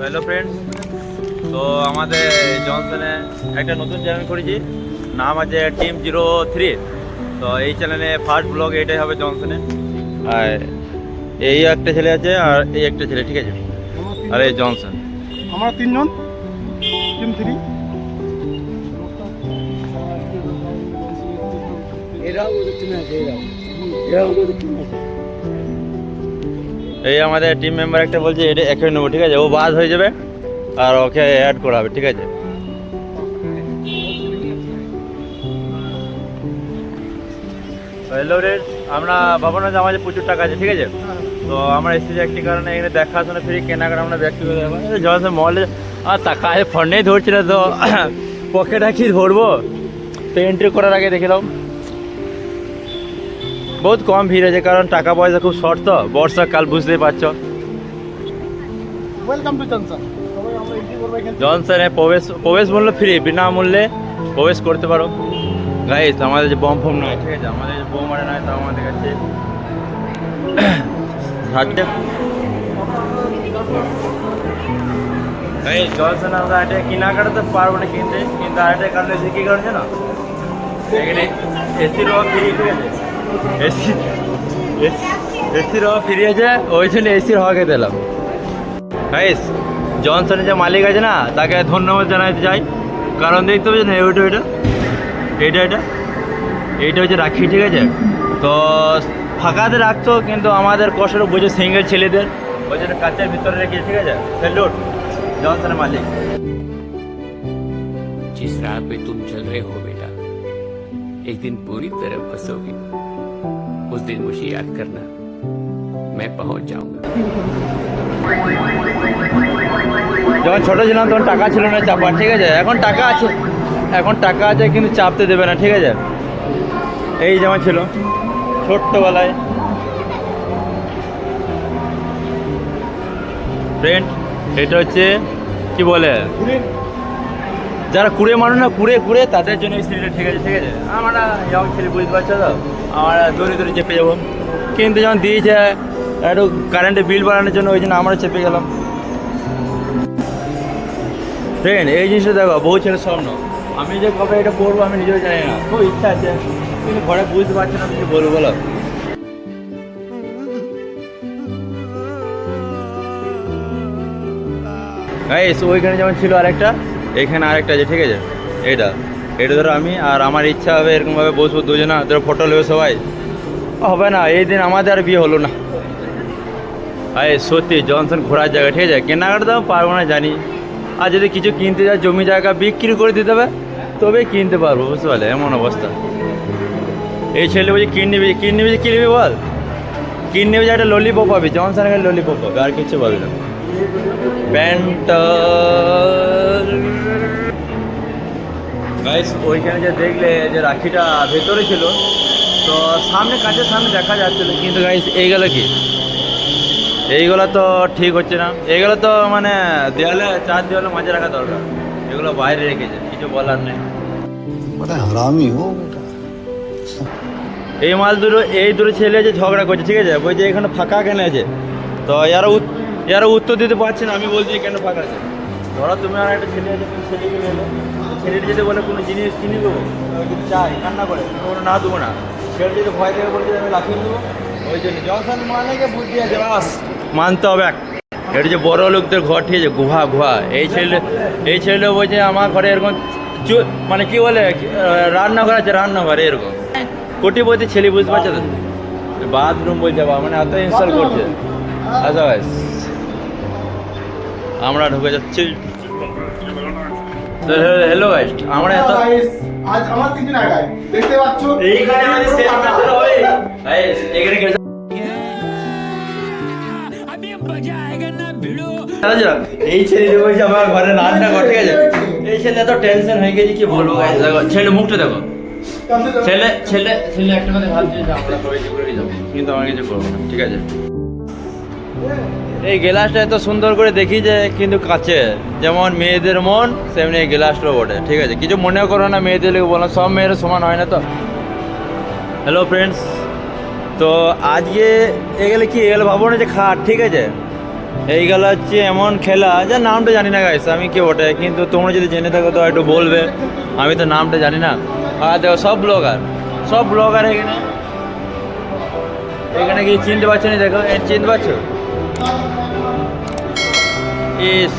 Hello friend তো আমাদের জনসনে একটা নতুন চ্যানেল করেছি। নাম আছে টিম জিরো থ্রি তো এই চ্যানেলে ফার্স্ট ব্লগ এটাই হবে জনসনে। আর এই একটা ছেলে আছে আর এই একটা ছেলে ঠিক আছে? আর এই জনসন। আমরা তিনজন। টিম থ্রি এরাও ওদের টিমে আছে এরাও। এরাও ওদের টিমে আছে। এই আমাদের টিম মেম্বার একটা বলছে, এটা একে নেব, ঠিক আছে? ও বাদ হয়ে যাবে আর ওকে অ্যাড করা হবে ঠিক আছে? হ্যালো রেড আমরা ভাবনা যে আমাদের প্রচুর টাকা আছে, ঠিক আছে? তো আমরা এসেছি একটি কারণে এখানে দেখাশোনা ফ্রি, কেনাকাটা আমরা ব্যক্তিগত যখন মলে আর টাকা আছে ফোনেই ধরছি না তো। পকেটে কি ধরবো? তো এন্ট্রি করার আগে দেখে দাও বহুত কম ভিড় আছে কারণ টাকা পয়সা খুব শর্ট তো বর্ষাকাল বুঝতেই পারছ। ওয়েলকাম টু জনসন প্রবেশ প্রবেশ মূল্য ফ্রি বিনামূল্যে প্রবেশ করতে পারো। গাইস আমাদের যে বম ফম নয় ঠিক আছে? আমাদের যে বোম আরে নয় তাও আমাদের কাছে থাকতে গাইস জনসন আমরা এটা কেনাকাটা তো পারব না কিনতে। কিন্তু আর একটা কারণে যে কী কারণ জানো? এখানে এসির ফ্রি ঠিক আছে এসি এসির ফ্রি আছে ওই জন্য এসির হওয়া খেতে এলাম গাইস জনসনের যে মালিক আছে না তাকে ধন্যবাদ জানাতে চাই কারণ দেখতে পাচ্ছেন এইটা এটা এইটা এটা এইটা হচ্ছে রাখি ঠিক আছে তো ফাঁকাতে রাখতো কিন্তু আমাদের কষ্ট বুঝে সিঙ্গেল ছেলেদের ওই জন্য কাচের ভিতরে রেখে ঠিক আছে স্যালুট জনসনের মালিক जिस राह पे तुम चल रहे हो बेटा एक दिन पूरी तरह बसोगे उस दिन मुझे याद करना मैं पहुंच जाऊंगा যখন ছোটো ছিলাম তখন টাকা ছিল না চাপার ঠিক আছে এখন টাকা আছে এখন টাকা আছে কিন্তু চাপতে দেবে না ঠিক আছে এই যেমন ছিল ছোট্টবেলায় ফ্রেন্ড এটা হচ্ছে কি বলে যারা কুড়ে মানুষ না, কুড়ে কুড়ে, তাদের জন্য এই ঠিক আছে ঠিক আছে। আমরা ইয়ং ছেলে বুঝতে পারছ তো? আমরা দৌড়ে দৌড়ে চেপে যাব। কিন্তু যখন দিয়েছে, একটু কারেন্টের বিল বাড়ানোর জন্য, ওই জন্য আমরা চেপে গেলাম। ফ্রেন্ড এই জিনিসটা দেখো বহু ছেলের স্বপ্ন। আমি যে কবে এটা পড়ব আমি নিজেও জানি না। খুব ইচ্ছা আছে, কিন্তু ঘরে বুঝতে পারছি না কিছু বলব, বলো। গাইস ওইখানে যেমন ছিল আরেকটা। এখানে আরেকটা আছে, ঠিক আছে? এটা এটা ধরো আমি আর আমার ইচ্ছা হবে এরকমভাবে বসবো দুজনা, ধরো ফটো নেবে সবাই। হবে না, এই দিন আমাদের আর বিয়ে হলো না। আরে সত্যি, জনসন ঘোরার জায়গা, ঠিক আছে? কেনাকাটা তো পারব না, জানি। আর যদি কিছু কিনতে যায় জমি জায়গা বিক্রি করে দিতে হবে তবে কিনতে পারব, বুঝতে পারলে? এমন অবস্থা। এই ছেলে বলছি, কিন নিবি কিন নিবি যে কি বল? কিন যে একটা ললিপপ পাবি জনসন একটা ললিপপ পাবে, আর কিছু পাবি না। ব্যান্ডটার গাইস ওইখানে যে দেখলে যে রাখিটা ভেতরে ছিল তো সামনে কাজের সামনে দেখা যাচ্ছিল। কিন্তু গাইস এইগুলো কি? এইগুলো তো ঠিক হচ্ছে না। এইগুলো তো মানে দেওয়ালে চার দেওয়ালে মাঝে রাখা দরকার। এগুলো বাইরে রেখেছে কিছু বলার নেই। এই মাল দুটো এই দুটো ছেলে যে ঝগড়া করছে ঠিক আছে? বলছে এখানে ফাঁকা কেন আছে? তো এরা এরা উত্তর দিতে পারছে না, আমি বলছি কেন ফাঁকা আছে ধরো তুমি আর একটা ছেলে আছে, তুমি ছেলেকে নিলে ছেলেটি যদি বলে কোনো জিনিস কিনে দেবো যদি চাই কান্না করে। বলো না, দেবো না। ছেলে যদি ভয় থেকে বলছে, আমি লাফিয়ে দেবো ওই জন্য জনসন মানে বুদ্ধি আছে, বাস। মানতে হবে এক। এটা যে বড় লোকদের ঘর, ঠিক আছে, গুহা গুহা। এই ছেলে এই ছেলে বলছে, আমার ঘরে এরকম মানে কি বলে রান্নাঘর আছে, রান্নাঘর এরকম। কোটিপতি ছেলে বুঝতে পারছ তো বাথরুম বলছে মানে এত ইনস্টল করছে। আচ্ছা আমরা ঢুকে যাচ্ছি। হ্যালো গাইস আমরা এত আজ আমার তিনজন আগায় দেখতে পাচ্ছ? এইখানে আমি সেট করতে হবে। গাইস এখানে গেছে এই ছেলে বলছে আমার ঘরে রান্না ঠিক আছে? এই ছেলে এত টেনশন হয়ে গেছে কি বলব দেখো ছেলে মুখটা দেখো। ছেলে ছেলে ছেলে একটা কথা ভাবছে যে আমরা সবাই করে যাব। কিন্তু আমার কিছু করব না ঠিক আছে? এই গ্লাসটা এত সুন্দর করে দেখি যে কিন্তু কাছে, যেমন মেয়েদের মন সেমনি এই গ্লাসটাও বটে, ঠিক আছে? কিছু মনেও করো না মেয়েদের লোক বলো, সব মেয়েরা সমান হয় না তো? হ্যালো ফ্রেন্ডস তো আজকে এগুলো কি, এগুলো ভাবো না যে খাট, ঠিক আছে? এই এইগুলো হচ্ছে এমন খেলা যা নামটা জানি না গাইস আমি কি ওটা কিন্তু তোমরা যদি জেনে থাকো, তো একটু বলবে। আমি তো নামটা জানি না। আর দেখো, সব ব্লগার সব ব্লগার এখানে এখানে কি চিনতে পারছ না? দেখো চিনতে পারছ? ইস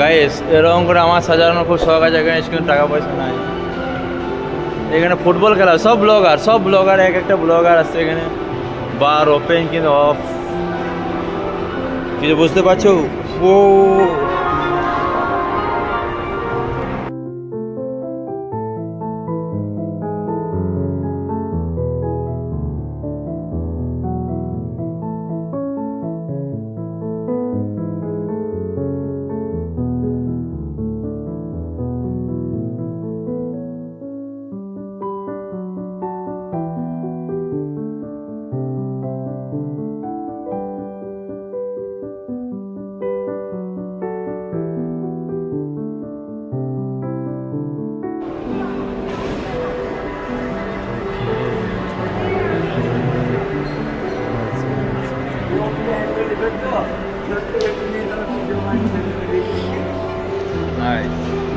গাইস এরকম করে আমার সাজানোর খুব শখ আছে, এখানে কিন্তু টাকা পয়সা নাই। এখানে ফুটবল খেলা, সব ব্লগার সব ব্লগার এক একটা ব্লগার আসছে এখানে। বার ওপেন কিন্তু অফ কিছু বুঝতে পারছ? ও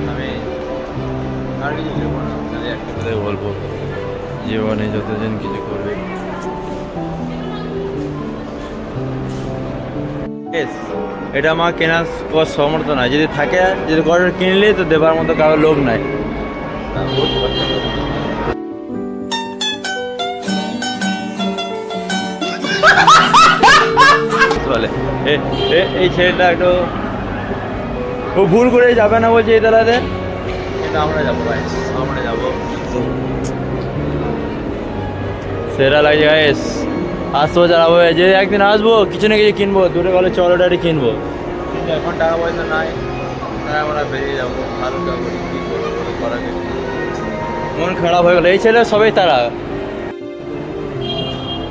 আমি আর কিছু বলব? না একটা কথাই বলব। জীবনে যতজন কিছু করবে। এটা আমার কেনার কর সমর্থ নাই। যদি থাকে যদি কারোর কিনলে তো দেবার মতো কারোর লোক নাই। বলে। এ- এ- এই ছেলেটা একটু ও ভুল করে যাবে না বলছে এই তালাতে কিন্তু আমরা যাব ভাই আমরা যাব। সেরা লাগছে গাইস আসব যারা যাব যে একদিন আসব কিছু না কিছু কিনবো। দূরে গেলে চলো ডাড়ি কিনবো। কিন্তু এখন টাকা পয়সা নাই তাই আমরা বেরিয়ে যাব। ভালো যাব। মন খারাপ হয়ে গেলো। এই ছেলে সবাই তারা।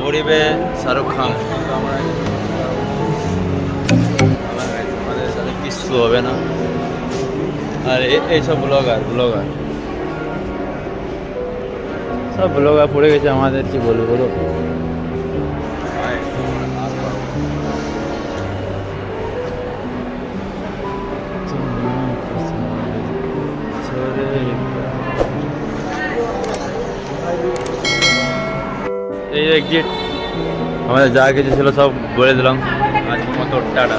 গরিবে শাহরুখ খান। আমার- সাথে কিছু হবে না আর এ- এইসব ব্লগার ব্লগার সব ব্লগার পড়ে গেছে আমাদের কি বলব বলো এই এক্সিট আমাদের যা কিছু ছিল সব বলে দিলাম আজকের মতো টাটা